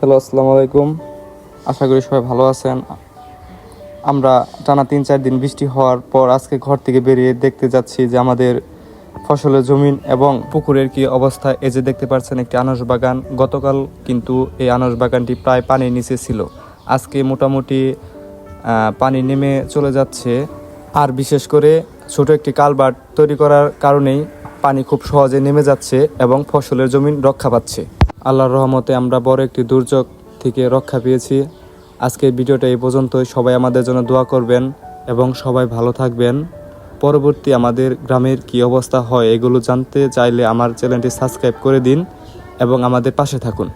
Hello, আসসালামু আলাইকুম। আশা করি সবাই ভালো আছেন। আমরা টানা তিন চার দিন বৃষ্টি হওয়ার পর আজকে ঘর থেকে বেরিয়ে দেখতে যাচ্ছি যে আমাদের ফসলের জমিন এবং পুকুরের কি অবস্থা। এই যে দেখতে পাচ্ছেন একটি আনারস বাগান। গতকাল কিন্তু এই আনারস বাগানটি প্রায় পানির নিচে ছিল। আজকে মোটামুটি পানি নেমে চলে যাচ্ছে। আর বিশেষ করে ছোট একটি কালবার্ট তৈরি করার কারণেই পানি খুব সহজে নেমে যাচ্ছে এবং ফসলের জমিন রক্ষা পাচ্ছে। আল্লাহর রহমতে আমরা বড় একটি দুর্যোগ থেকে রক্ষা পেয়েছি। আজকের ভিডিওটা এই পর্যন্তই। সবাই আমাদের জন্য দোয়া করবেন এবং সবাই ভালো থাকবেন। পরবর্তী আমাদের গ্রামের কি অবস্থা হয় এগুলো জানতে চাইলে আমার চ্যানেলটি সাবস্ক্রাইব করে দিন এবং আমাদের পাশে থাকুন।